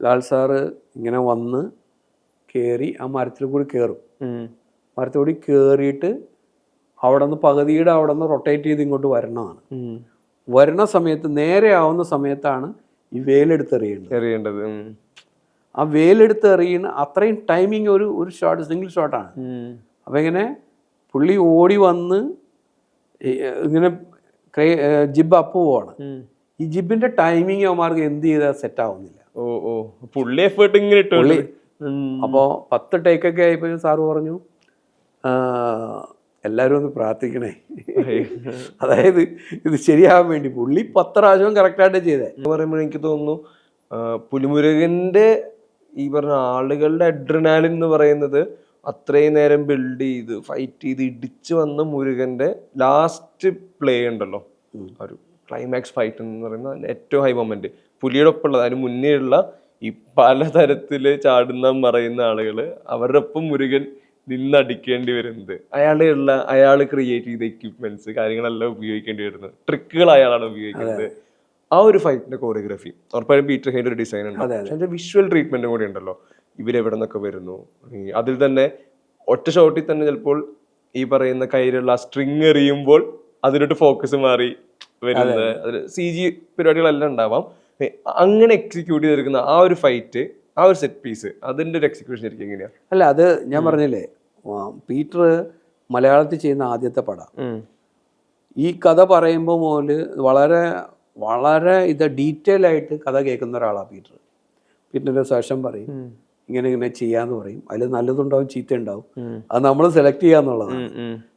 Lal sir ഇങ്ങനെ വന്ന് കയറി ആ മരത്തിൽ കൂടി കയറും മരത്തിൽ കൂടി കയറിയിട്ട് അവിടെ നിന്ന് പകുതിയുടെ അവിടെ നിന്ന് റൊട്ടേറ്റ് ചെയ്ത് ഇങ്ങോട്ട് വരണമാണ് വരുന്ന സമയത്ത് നേരെ ആവുന്ന സമയത്താണ് ഈ വേലെടുത്ത് എറിയേണ്ടത്. എറിയേണ്ടത്. ആ വേലെടുത്ത് എറിയുന്ന അത്രയും ടൈമിങ് ഒരു ഒരു ഷോട്ട് സിംഗിൾ ഷോട്ടാണ്. അപ്പം ഇങ്ങനെ പുള്ളി ഓടി വന്ന് ഇങ്ങനെ ജിബ് അപ്പ് പോവാണ്. ഈ ജിബിന്റെ ടൈമിങ് അവന്മാർക്ക് എന്ത് ചെയ്താൽ സെറ്റ് ആവുന്നില്ല. ഓ ഓ. പുള്ളി എഫേർട്ട് ഇങ്ങനെ ഇട്ടു പുള്ളി-. അപ്പോൾ പത്ത് ടേക്കൊക്കെ ആയപ്പോൾ സാറ് പറഞ്ഞു എല്ലാരും എല്ലാവരും ഒന്ന് പ്രാർത്ഥിക്കണേ. അതായത് ഇത് ശരിയാവാൻ വേണ്ടി. പുള്ളി പത്ത് പ്രാവശ്യവും കറക്റ്റായിട്ട് ചെയ്തേ. എന്ന് പറയുമ്പോൾ എനിക്ക് തോന്നുന്നു പുലിമുരുകന്റെ ഈ പറഞ്ഞ ആളുകളുടെ അഡ്രിനാലിൻ എന്ന് പറയുന്നത് അത്രയും നേരം ബിൽഡ് ചെയ്ത് ഫൈറ്റ് ചെയ്ത് ഇടിച്ചു വന്ന മുരുകന്റെ ലാസ്റ്റ് പ്ലേ ഉണ്ടല്ലോ. ഒരു ക്ലൈമാക്സ് ഫൈറ്റ് എന്ന് പറയുന്ന ഏറ്റവും ഹൈ മൊമെന്റ് പുലിയുടെ ഒപ്പം അതിന് മുന്നേ ഉള്ള ഈ പലതരത്തിൽ ചാടുന്ന മറയുന്ന ആളുകൾ അവരുടെ ഒപ്പം മുരുകൻ നിന്നടിക്കേണ്ടി വരുന്നത്. അയാളുള്ള അയാൾ ക്രിയേറ്റ് ചെയ്ത എക്യുപ്മെന്റ്സ് കാര്യങ്ങളെല്ലാം ഉപയോഗിക്കേണ്ടി വരുന്നത്. ട്രിക്കുകൾ അയാളാണ് ഉപയോഗിക്കുന്നത്. ആ ഒരു ഫൈറ്റിന്റെ കോറിയോഗ്രഫി ഉറപ്പായും പീറ്റർ ഹൈന്റെ ഒരു ഡിസൈൻ ഉണ്ട് പക്ഷെ അതിന്റെ വിഷ്വൽ ട്രീറ്റ്മെന്റ് കൂടി ഉണ്ടല്ലോ. ഇവരെവിടെ നിന്നൊക്കെ വരുന്നു. അതിൽ തന്നെ ഒറ്റ ഷോട്ടിൽ തന്നെ ചിലപ്പോൾ ഈ പറയുന്ന കയ്യിലുള്ള സ്ട്രിങ് എറിയുമ്പോൾ അതിലോട്ട് ഫോക്കസ് മാറി വരുന്നത്. അതിൽ സി ജി പരിപാടികളെല്ലാം ഉണ്ടാവാം. അങ്ങനെ എക്സിക്യൂട്ട് ചെയ്തെടുക്കുന്ന ആ ഒരു ഫൈറ്റ് ആ ഒരു സെറ്റ് പീസ് അതിന്റെ ഒരു എക്സിക്യൂഷൻ ശരിക്കും എങ്ങനെയാണ് അല്ല അത് ഞാൻ പറഞ്ഞില്ലേ പീറ്റർ മലയാളത്തിൽ ചെയ്യുന്ന ആദ്യത്തെ പടം. ഈ കഥ പറയുമ്പോൾ മുതൽ വളരെ വളരെ ഇത് ഡീറ്റെയിൽ ആയിട്ട് കഥ കേൾക്കുന്ന ഒരാളാണ് പീറ്റർ. പീറ്ററിന്റെ ശേഷം പറയും ഇങ്ങനെ ഇങ്ങനെ ചെയ്യാന്ന് പറയും. അതിൽ നല്ലതുണ്ടാവും ചീത്ത ഉണ്ടാവും അത് നമ്മൾ സെലക്ട് ചെയ്യാന്നുള്ളതാണ്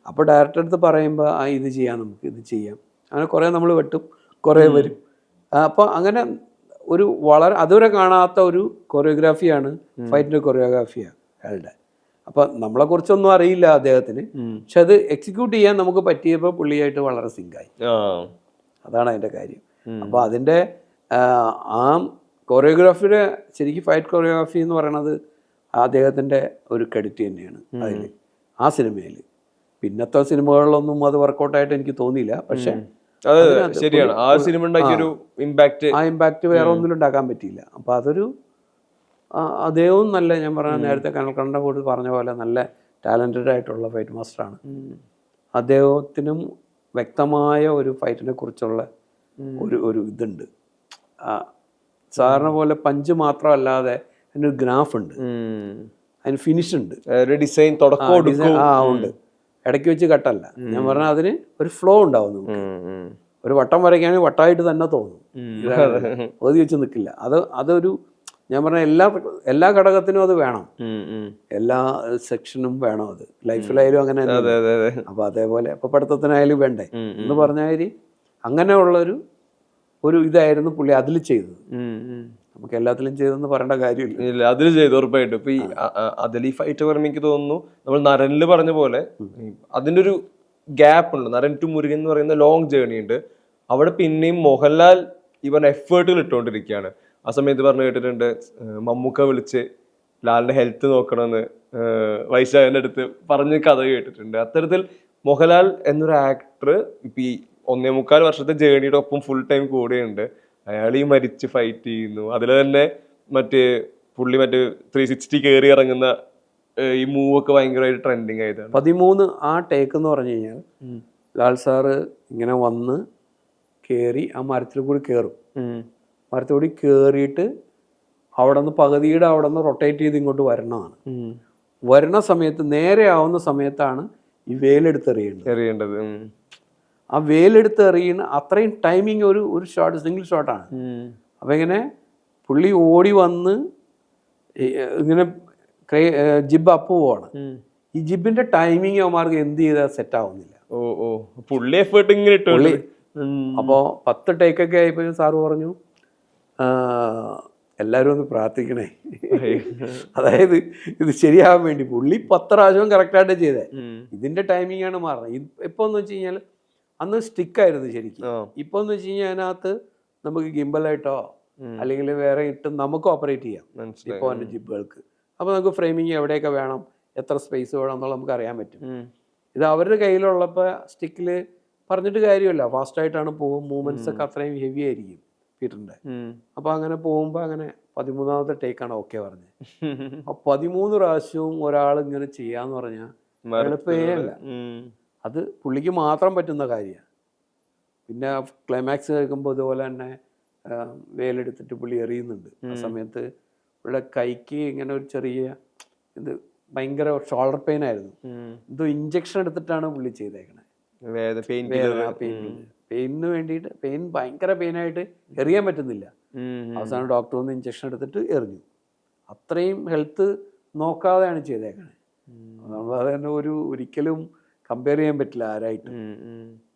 അപ്പോൾ ഡയറക്ടർ അടുത്ത് പറയുമ്പോൾ ആ ഇത് ചെയ്യാം നമുക്ക് ഇത് ചെയ്യാം. അങ്ങനെ കുറേ നമ്മൾ വെട്ടും കുറേ വരും. അപ്പോൾ അങ്ങനെ ഒരു വളരെ അതുവരെ കാണാത്ത ഒരു കൊറിയോഗ്രാഫിയാണ് ഫൈറ്റിന്റെ കൊറിയോഗ്രാഫിയാണ് അയാളുടെ നമ്മളെ നമ്മളെക്കുറിച്ചൊന്നും അറിയില്ല അദ്ദേഹത്തിന്. പക്ഷെ അത് എക്സിക്യൂട്ട് ചെയ്യാൻ നമുക്ക് പറ്റിയപ്പോൾ പുള്ളിയായിട്ട് വളരെ സിങ്കായി അതാണ് അതിന്റെ കാര്യം. അപ്പോൾ അതിന്റെ ആ കൊറിയോഗ്രാഫിയുടെ ശരിക്കും ഫൈറ്റ് കൊറിയോഗ്രാഫി എന്ന് പറയണത് അദ്ദേഹത്തിന്റെ ഒരു ക്രെഡിറ്റ് തന്നെയാണ് അതിൽ ആ സിനിമയിൽ പിന്നത്തെ സിനിമകളിലൊന്നും അത് വർക്കൗട്ടായിട്ട് എനിക്ക് തോന്നിയില്ല. പക്ഷേ ശരിയാണ്. ആ സിനിമ ഒരു ഇമ്പാക്ട് ആ ഇമ്പാക്റ്റ് വേറെ ഒന്നിലും ഉണ്ടാക്കാൻ പറ്റിയില്ല. അപ്പൊ അതൊരു അദ്ദേഹവും നല്ല ഞാൻ പറഞ്ഞ നേരത്തെ കനൽക്കണ്ണന്റെ കൂടി പറഞ്ഞ പോലെ നല്ല ടാലന്റഡ് ആയിട്ടുള്ള ഫൈറ്റ് മാസ്റ്ററാണ് അദ്ദേഹത്തിനും വ്യക്തമായ ഒരു ഫൈറ്റിനെ കുറിച്ചുള്ള ഒരു ഒരു ഇതുണ്ട്. ആ, സാധാരണ പോലെ പഞ്ച് മാത്രമല്ലാതെ അതിനൊരു ഗ്രാഫ് ഉണ്ട് അതിന് ഫിനിഷ് ഉണ്ട്. ഡിസൈൻ തുടക്കം ആ ഉണ്ട്. ഇടയ്ക്ക് വെച്ച് കട്ടല്ല. ഞാൻ പറഞ്ഞ അതിന് ഒരു ഫ്ലോ ഉണ്ടാവും നമുക്ക്. ഒരു വട്ടം വരയ്ക്കുകയാണെങ്കിൽ വട്ടമായിട്ട് തന്നെ തോന്നും. ഓതി വെച്ച് നിൽക്കില്ല അത് അതൊരു ഞാൻ പറഞ്ഞ എല്ലാ എല്ലാ ഘടകത്തിനും അത് വേണം. എല്ലാ സെക്ഷനും വേണം അത്. ലൈഫിലായാലും അങ്ങനെ അപ്പൊ അതേപോലെ അപ്പോൾ പഠിത്തത്തിനായാലും വേണ്ടേ. എന്ന് പറഞ്ഞ അങ്ങനെയുള്ളൊരു ഒരു ഇതായിരുന്നു പുള്ളി അതിൽ ചെയ്തത്. നമുക്ക് എല്ലാത്തിലും ചെയ്തെന്ന് പറയേണ്ട കാര്യമില്ല. ഇല്ല അതിൽ ചെയ്തു ഉറപ്പായിട്ടും. ഇപ്പൊ ഈ അതിൽ ഈ ഫൈറ്റ് പറയുമ്പോൾ എനിക്ക് തോന്നുന്നു നമ്മൾ നരനിൽ പറഞ്ഞ പോലെ അതിന്റെ ഒരു ഗ്യാപ്പ് ഉണ്ട്. നരൻ ടു മുരുകൻ എന്ന് പറയുന്ന ലോങ് ജേർണി ഉണ്ട്. അവിടെ പിന്നെയും മോഹൻലാൽ ഈ പറഞ്ഞ എഫേർട്ടുകൾ ഇട്ടുകൊണ്ടിരിക്കുകയാണ്. ആ സമയത്ത് പറഞ്ഞു കേട്ടിട്ടുണ്ട് മമ്മൂക്ക വിളിച്ച് ലാലിന്റെ ഹെൽത്ത് നോക്കണമെന്ന് വൈശാഖിന്റെ അടുത്ത് പറഞ്ഞ് കഥ കേട്ടിട്ടുണ്ട്. അത്തരത്തിൽ മോഹൻലാൽ എന്നൊരു ആക്ടർ ഇപ്പൊ ഈ ഒന്നേ മുക്കാൽ വർഷത്തെ ജേണിയുടെ ഒപ്പം ഫുൾ ടൈം കൂടെയുണ്ട്. അയാൾ ഈ മരിച്ച് ഫൈറ്റ് ചെയ്യുന്നു. അതിൽ തന്നെ മറ്റേ പുള്ളി മറ്റേ ത്രീ സിക്സ്റ്റി കയറി ഇറങ്ങുന്ന ഈ മൂവൊക്കെ ഭയങ്കരമായിട്ട് ട്രെൻഡിങ് ആയതാണ്. പതിമൂന്ന് ആ ടേക്ക് എന്ന് പറഞ്ഞു കഴിഞ്ഞാൽ ലാൽ സാറ് ഇങ്ങനെ വന്ന് കയറി ആ മരത്തിൽ കൂടി കയറും മരത്തിൽ കൂടി കയറിയിട്ട് അവിടെ നിന്ന് പകുതിയുടെ അവിടെ നിന്ന് റൊട്ടേറ്റ് ചെയ്ത് ഇങ്ങോട്ട് വരണമാണ് വരുന്ന സമയത്ത് നേരെ ആവുന്ന സമയത്താണ് ഈ വേലെടുത്ത് എറിയേണ്ടത്. ഉം. ആ വേലെടുത്ത് എറിയുന്ന അത്രയും ടൈമിങ് ഒരു ഒരു ഷോട്ട് സിംഗിൾ ഷോട്ടാണ് അപ്പം ഇങ്ങനെ പുള്ളി ഓടി വന്ന് ഇങ്ങനെ ജിബ് അപ്പ് പോവാണ്. ഈ ജിബിന്റെ ടൈമിങ് അവന്മാർക്ക് എന്ത് ചെയ്താൽ സെറ്റ് ആവുന്നില്ല. ഓ ഓ. പുള്ളി എഫേർട്ട് ഇങ്ങനെ ഇട്ടു. പുള്ളി അപ്പോൾ പത്ത് ടേക്കൊക്കെ ആയപ്പോൾ സാറ് പറഞ്ഞു എല്ലാരും എല്ലാവരും ഒന്ന് പ്രാർത്ഥിക്കണേ. അതായത് ഇത് ശരിയാവാൻ വേണ്ടി. പുള്ളി പത്ത് പ്രാവശ്യവും കറക്റ്റായിട്ട് ചെയ്തേ. ഇതിന്റെ ടൈമിംഗ് ആണ് മാറുന്നത് ഇപ്പൊന്ന് എന്ന് വെച്ച് കഴിഞ്ഞാൽ അന്ന് സ്റ്റിക്കായിരുന്നു ശരിക്കും. ഇപ്പൊ എന്ന് വെച്ച് കഴിഞ്ഞാൽ അതിനകത്ത് നമുക്ക് ഗിംബലായിട്ടോ അല്ലെങ്കിൽ വേറെ ഇട്ട് നമുക്ക് ഓപ്പറേറ്റ് ചെയ്യാം. ഇപ്പൊ ജിബുകൾക്ക്. അപ്പൊ നമുക്ക് ഫ്രെയിമിങ് എവിടെയൊക്കെ വേണം എത്ര സ്പേസ് വേണം എന്നുള്ളത് നമുക്ക് അറിയാൻ പറ്റും. ഇത് അവരുടെ കയ്യിലുള്ളപ്പോൾ സ്റ്റിക്കിൽ പറഞ്ഞിട്ട് കാര്യമല്ല. ഫാസ്റ്റായിട്ടാണ് പോകും. മൂവ്മെന്റ്സ് ഒക്കെ അത്രയും ഹെവി ആയിരിക്കും പീറ്ററിന്റെ അപ്പൊ അങ്ങനെ പോകുമ്പോൾ അങ്ങനെ പതിമൂന്നാമത്തെ ടേക്കാണ് ഓക്കെ പറഞ്ഞത് ആ പതിമൂന്ന് പ്രാവശ്യവും ഒരാൾ ഇങ്ങനെ ചെയ്യാന്ന് പറഞ്ഞാൽ എളുപ്പമേ അല്ല. ഉം. അത് പുള്ളിക്ക് മാത്രം പറ്റുന്ന കാര്യമാണ്. പിന്നെ ക്ലൈമാക്സ് കേൾക്കുമ്പോൾ ഇതുപോലെ തന്നെ വേലെടുത്തിട്ട് പുള്ളി എറിയുന്നുണ്ട്. ആ സമയത്ത് പുള്ളിയുടെ കൈക്ക് ഇങ്ങനെ ഒരു ചെറിയ ഇത് ഭയങ്കര ഷോൾഡർ പെയിൻ ആയിരുന്നു. ഇത് എന്തോ ഇഞ്ചക്ഷൻ എടുത്തിട്ടാണ് പുള്ളി ചെയ്തേക്കണേ. പെയിനിന് വേണ്ടിയിട്ട് പെയിൻ ഭയങ്കര പെയിനായിട്ട് എറിയാൻ പറ്റുന്നില്ല. അവസാനം ഡോക്ടർ വന്ന് ഇഞ്ചക്ഷൻ എടുത്തിട്ട് എറിഞ്ഞു. അത്രയും ഹെൽത്ത് നോക്കാതെയാണ് ചെയ്തേക്കണേ. നമ്മൾ അത് തന്നെ ഒരു ഒരിക്കലും കമ്പയർ ചെയ്യാൻ പറ്റില്ല ആരായിട്ട്.